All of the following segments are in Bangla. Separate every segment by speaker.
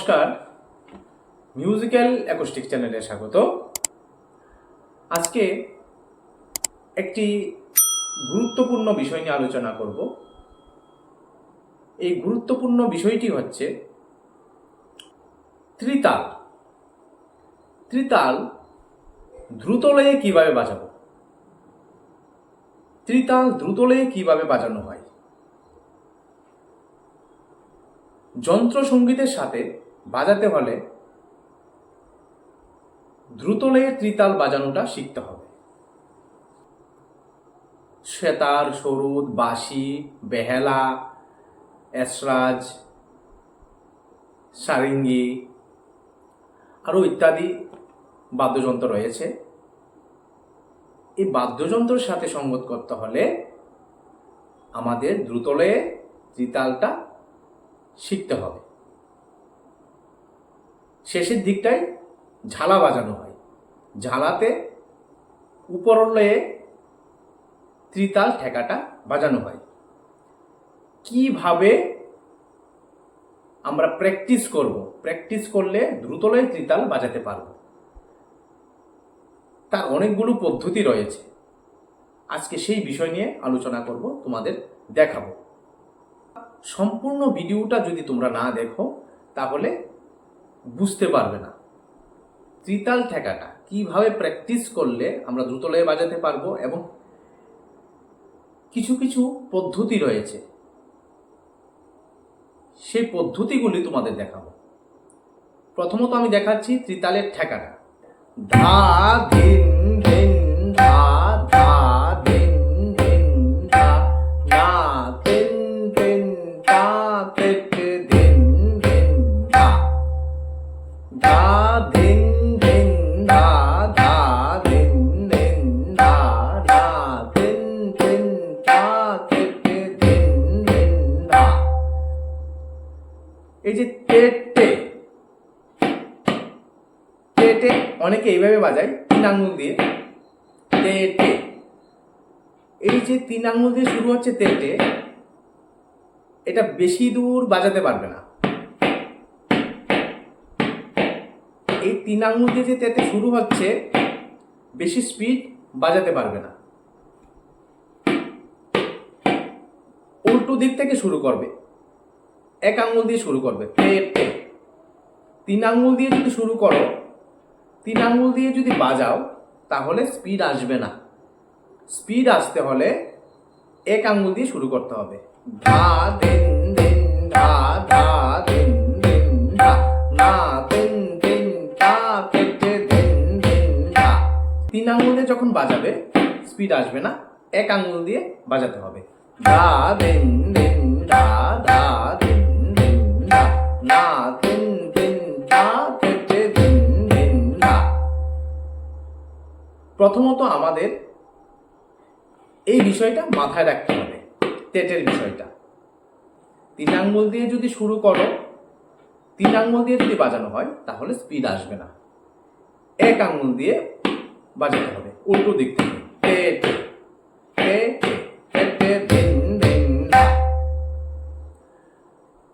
Speaker 1: নমস্কার। মিউজিক্যাল অ্যাকোস্টিক চ্যানেলে স্বাগত। আজকে একটি গুরুত্বপূর্ণ বিষয় নিয়ে আলোচনা করব। এই গুরুত্বপূর্ণ বিষয়টি হচ্ছে ত্রিতাল। ত্রিতাল দ্রুতলয়ে কীভাবে বাজাবো? ত্রিতাল দ্রুতলয়ে কীভাবে বাজানো হয়? যন্ত্রসঙ্গীতের সাথে বাজাতে হলে দ্রুতলয়ে ত্রিতাল বাজানোটা শিখতে হবে। সেতার সরুদ, বাঁশি, বেহেলা, এসরাজ, সারিঙ্গি আরও ইত্যাদি বাদ্যযন্ত্র রয়েছে। এই বাদ্যযন্ত্রের সাথে সঙ্গত করতে হলে আমাদের দ্রুতলয়ে ত্রিতালটা শিখতে হবে। শেষের দিকটায় ঝালা বাজানো হয়। ঝালাতে উপরলয়ে ত্রিতাল ঠেকাটা বাজানো হয়। কীভাবে আমরা প্র্যাকটিস করব? প্র্যাকটিস করলে দ্রুতলয়ে ত্রিতাল বাজাতে পারব। তার অনেকগুলো পদ্ধতি রয়েছে। আজকে সেই বিষয় নিয়ে আলোচনা করব, তোমাদের দেখাবো। সম্পূর্ণ ভিডিওটা যদি তোমরা না দেখো, তাহলে বুঝতে পারবে না। ত্রিতাল ঠেকাটা, কীভাবে প্র্যাকটিস করলে আমরা দ্রুতলয়ে বাজাতে পারব এবং কিছু কিছু পদ্ধতি রয়েছে। সেই পদ্ধতিগুলি তোমাদের দেখাবো। প্রথমত আমি দেখাচ্ছি ত্রিতালের ঠেকাটা। ধা ধিন অনেকে এইভাবে বাজায়, তিন আঙ্গুল দিয়ে। টেটে এই যে তিন আঙ্গুল দিয়ে শুরু হচ্ছে তেটে এটা বেশি দূর বাজাতে পারবে না। এই তিন আঙুল দিয়ে যে তেতে শুরু হচ্ছে, বেশি স্পিড বাজাতে পারবে না। উল্টো দিক থেকে শুরু করবে। এক আঙ্গুল দিয়ে শুরু করবে। টে টে তিন আঙ্গুল দিয়ে যদি শুরু করো তিন আঙ্গুল দিয়ে যদি বাজাও, তাহলে স্পিড আসবে না। স্পিড আসতে হলে এক আঙ্গুল দিয়ে শুরু করতে হবে। ধা দিন দিন ধা ধা দিন দিন ধা, না দিন দিন তা কেটে দিন দিন ধা। তিন আঙ্গুল দিয়ে যখন বাজাবে স্পিড আসবে না, এক আঙ্গুল দিয়ে বাজাতে হবে। ধা দিন দিন ধা ধা দিন দিন ধা, না প্রথমত আমাদের এই বিষয়টা মাথায় রাখতে হবে তেটের বিষয়টা। তিন আঙ্গুল দিয়ে যদি শুরু করো তিন আঙ্গুল দিয়ে যদি বাজানো হয়, তাহলে স্পিড আসবে না। এক আঙ্গুল দিয়ে বাজাতে হবে, উল্টো দিক থেকে। টে।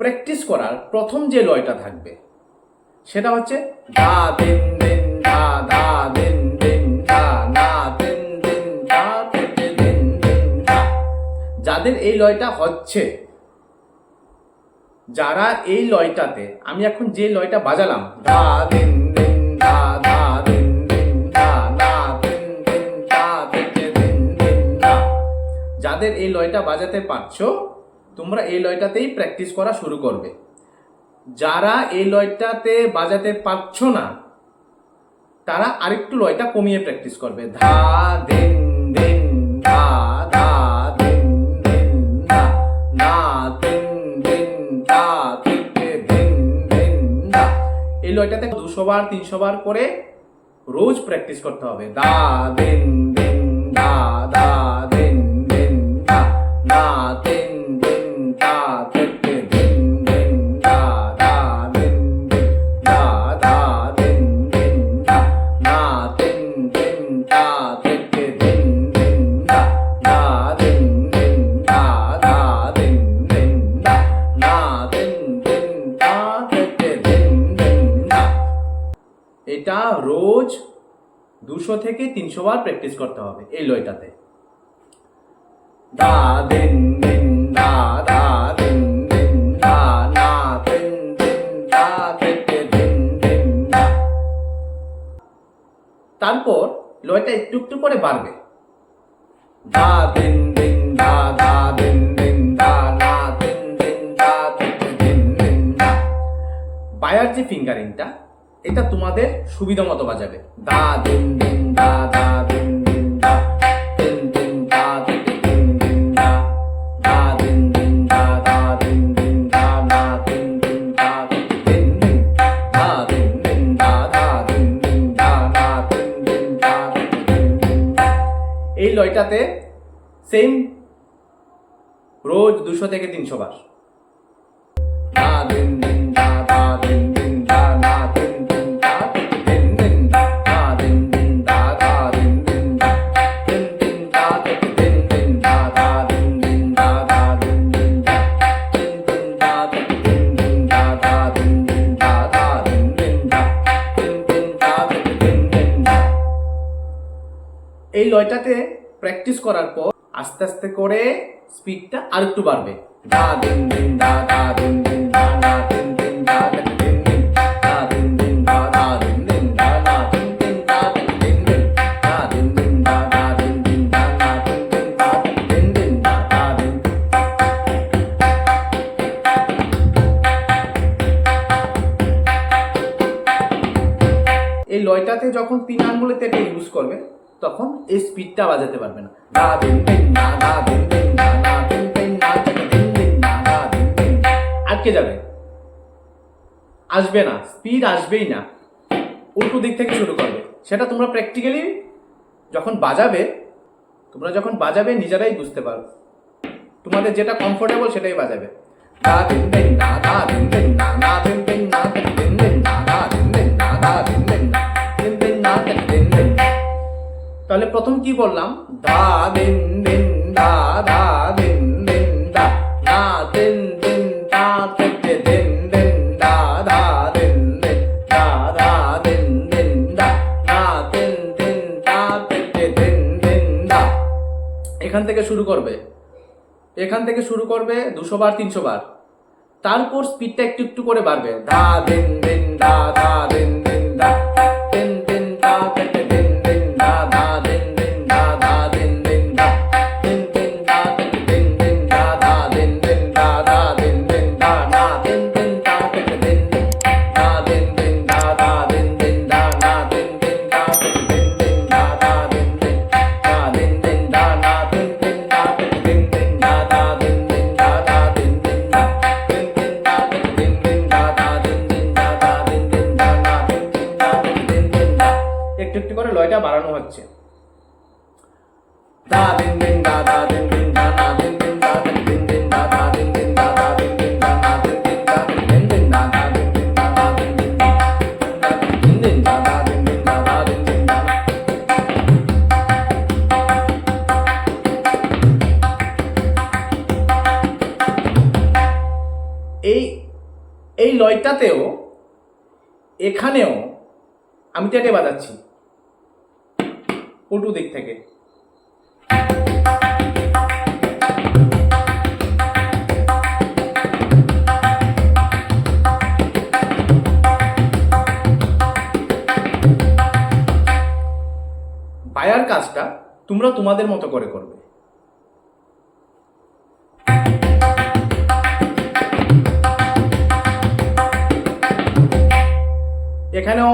Speaker 1: প্র্যাকটিস করার প্রথম যে লয়টা থাকবে, সেটা হচ্ছে ধা দিন দিন যাদের এই লয়টা হচ্ছে। যারা এই লয়টাতে আমি এখন যে লয়টা বাজালাম। ধা দিন দিন ধা ধা দিন দিন ধা না দিন দিন ধা তে তে দিন দিন ধা যাদের এই লয়টা বাজাতে পারছ তোমরা এই লয়টাতেই প্র্যাকটিস করা শুরু করবে। যারা এই লয়টাতে বাজাতে পারছ না তারা আরেকটু লয়টা কমিয়ে প্র্যাকটিস করবে। ধা দিন লয়টাতে দুশো বার তিনশো বার করে রোজ প্র্যাকটিস করতে হবে। দা, দেন দেন, দা দা, দেন দেন, দা, না, দেন দেন ধা দুশো থেকে তিনশো বার প্র্যাকটিস করতে হবে এই লয়টাতে। তারপর লয়টা একটু একটু করে বাড়বে। বায়ার যে ফিঙ্গারিংটা, এটা তোমাদের সুবিধা মতো বাজাবে। দা দিন দিন এই লয়টাতে সেম রোজ দুশো থেকে তিনশো বার। আস্তে আস্তে করে স্পিডটা আর একটু বাড়বে দা দিন দিন দা দা দিন দিন দা না দিন দিন দা দিন দিন দিন দা দিন দিন দা দা দিন দিন দা না দিন দিন দা দিন দিন দিন দা দিন দিন দা দা দিন দিন দা না দিন দিন দা দিন দিন দা দা দিন এই লয়টাতে যখন তিন আঙ্গুলে তেটে ইউজ করবে তখন এই স্পিডটা বাজাতে পারবে না। আটকে যাবে। আসবে না। স্পিড আসবেই না। উল্টো দিক থেকে শুরু করবে। সেটা তোমরা প্র্যাকটিক্যালি যখন বাজাবে, তোমরা যখন বাজাবে, নিজেরাই বুঝতে পারো। তোমাদের যেটা কমফোর্টেবল সেটাই বাজাবে। না না না না তাহলে প্রথম কি বললাম দা দিন দিন দা দা দিন দিন দা না দিন দিন দা থেকে দিন দিন দা দা দিন দিন দা দা দিন দিন দা না দিন দিন দা থেকে দিন দিন দা এখান থেকে শুরু করবে এখান থেকে শুরু করবে দুশো বার তিনশো বার তারপর স্পিডটা একটু একটু করে বাড়বে দা দিন দিন দা দা দিন দিন দা আমি তেটে বাজাচ্ছি। উল্টো দিক থেকে। বায়ার কাজটা তোমরা তোমাদের মতো করে করবে। এখানেও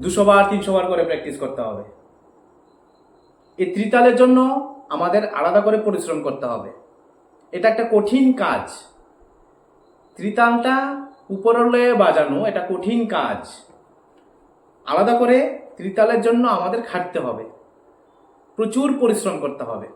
Speaker 1: দুশো বার, তিনশো বার করে প্র্যাকটিস করতে হবে। এই ত্রিতালের জন্য আমাদের আলাদা করে পরিশ্রম করতে হবে। এটা একটা কঠিন কাজ। ত্রিতালটা উপরলে বাজানো এটা কঠিন কাজ। আলাদা করে ত্রিতালের জন্য আমাদের খাটতে হবে। প্রচুর পরিশ্রম করতে হবে।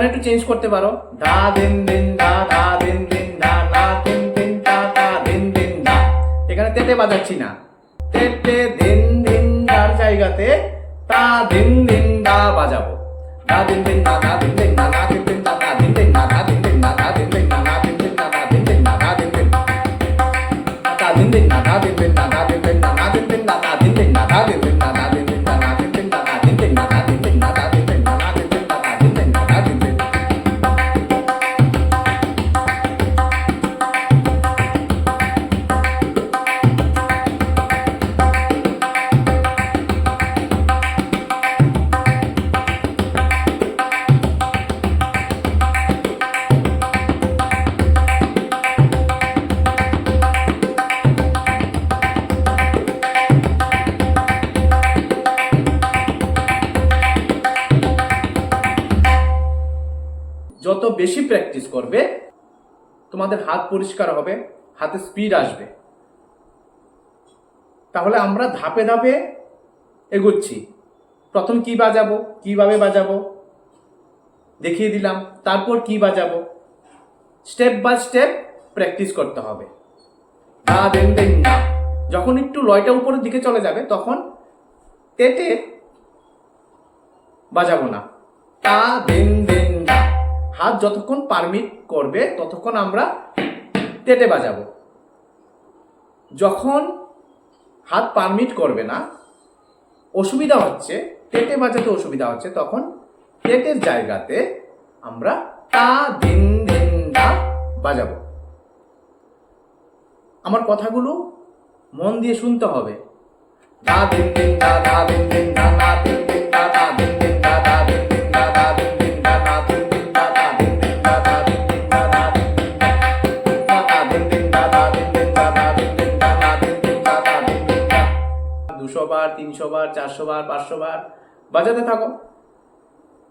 Speaker 1: এখানে একটু চেঞ্জ করতে পারো। দা দিন দিন দা দা দিন দিন দা দা দিন দিন দা দা দিন দিন দা এখানে তেতে বাজাচ্ছি না। তেতে দিন দিন দার জায়গাতে তা দিন দিন দা বাজাবো। দা দিন দিন দা দা দিন দিন তোমাদের হাত পরিষ্কার হবে, হাতে স্পিড আসবে। তাহলে আমরা ধাপে ধাপে এগোচ্ছি। প্রথম কি বাজাবো, কীভাবে বাজাবো, দেখিয়ে দিলাম। তারপর কি বাজাবো? স্টেপ বাই স্টেপ প্র্যাকটিস করতে হবে। দা দেন দেন। যখন একটু লয়টা উপরের দিকে চলে যাবে, তখন তেতে বাজাবো না। তা দেন দেন। হাত যতক্ষণ পারমিট করবে, ততক্ষণ আমরা তেটে বাজাবো। যখন হাত পারমিট করবে না, অসুবিধা হচ্ছে, তেটে বাজাতে অসুবিধা হচ্ছে, তখন তেটের জায়গাতে আমরা তা দিন দিন দা বাজাবো। আমার কথাগুলো মন দিয়ে শুনতে হবে। দা দিন দিন দা দা দিন দিন দা না দিন বার, তিনশো বার, চারশো বার, পাঁচশো বার। বাজাতে থাকো।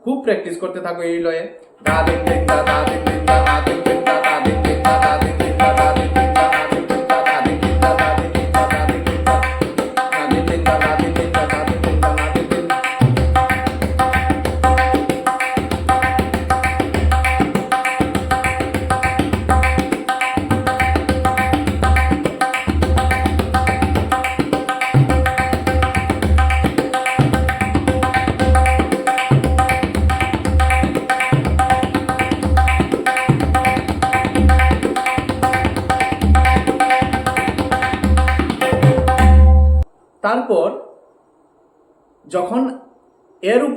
Speaker 1: খুব প্র্যাকটিস করতে থাকো এই লয়ে। দা দিন দিন দা দা দিন দিন দা দা দিন দিন দা।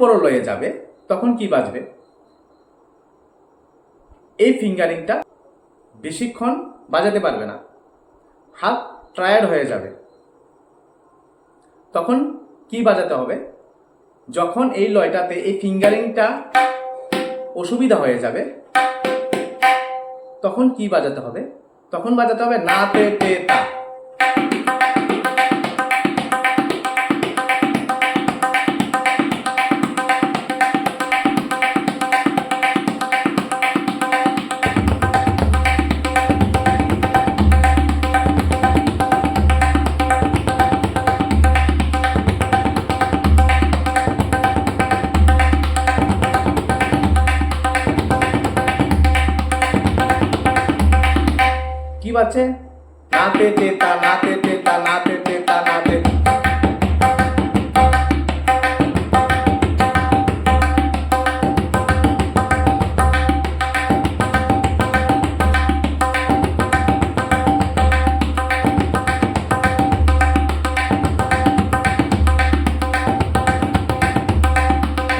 Speaker 1: এর উপরও লয়ে যাবে, তখন কি বাজবে? এই ফিঙ্গারিংটা বেশিক্ষণ বাজাতে পারবে না। হাত টায়ার্ড হয়ে যাবে। তখন কি বাজাতে হবে? যখন এই লয়টাতে এই ফিঙ্গারিংটা অসুবিধা হয়ে যাবে, তখন কি বাজাতে হবে? তখন বাজাতে হবে না তে তে তা। আছে? নাতে তেতা নাতে তেতা নাতে তেতা নাতে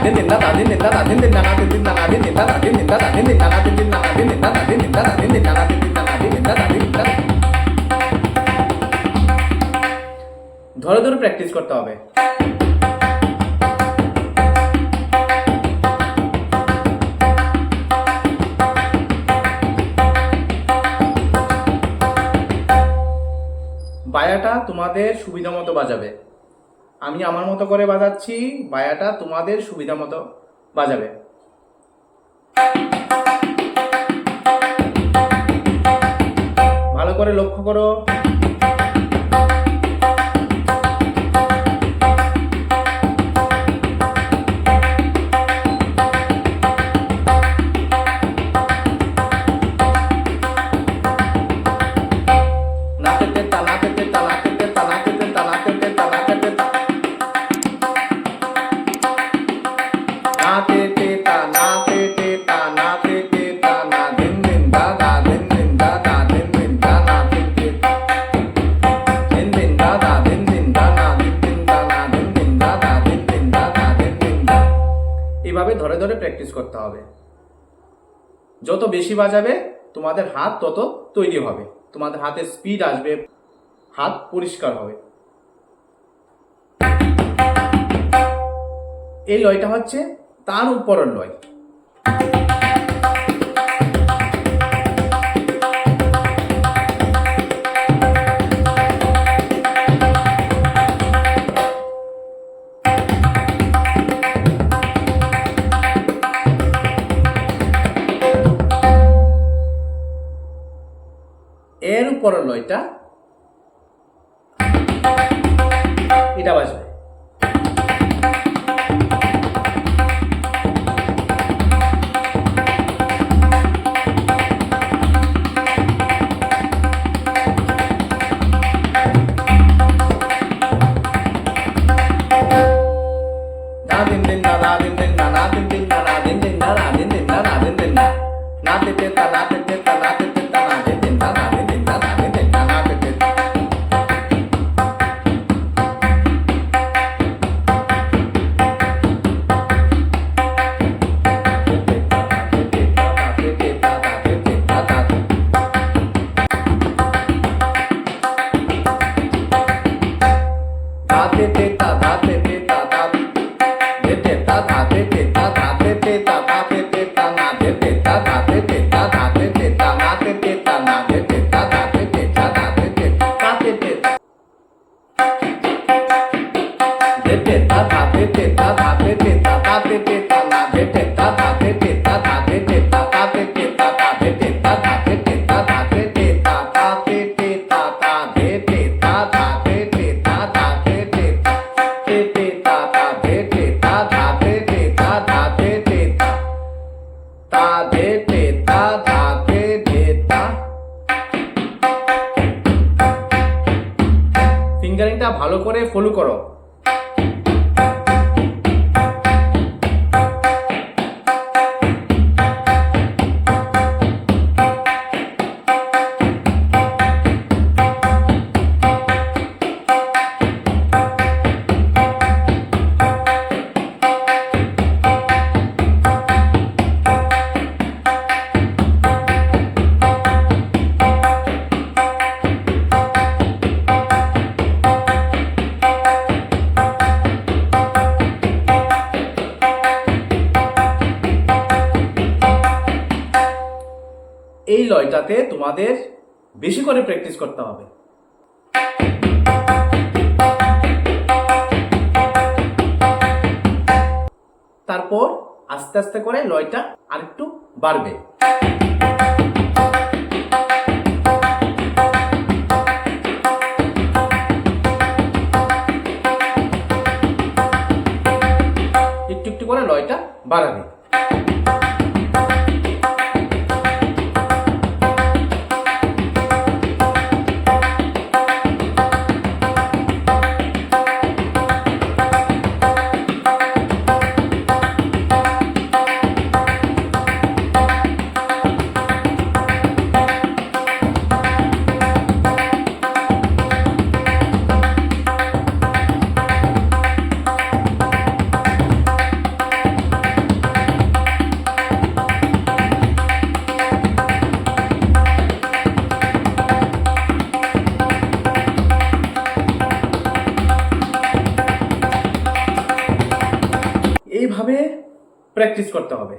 Speaker 1: Din din da da din din da da din din da da din din da da din din da da din din da da din din da da করতে হবে। বায়াটা তোমাদের সুবিধা মতো বাজাবে। আমি আমার মতো করে বাজাচ্ছি, বায়াটা তোমাদের সুবিধা মতো বাজাবে। ভালো করে লক্ষ্য করো। যত বেশি বাজাবে তোমাদের হাত তত তৈরি হবে। তোমাদের হাতে স্পিড আসবে, হাত পরিষ্কার হবে। এই লয়টা হচ্ছে তার উপরের লয়। পরলয়টা ফলো করো। খেলাতে তোমাদের বেশি করে প্র্যাকটিস করতে হবে। তারপর আস্তে আস্তে করে লয়টা আরেকটু বাড়বে। একটু একটু করে লয়টা বাড়াবে। প্র্যাকটিস করতে হবে।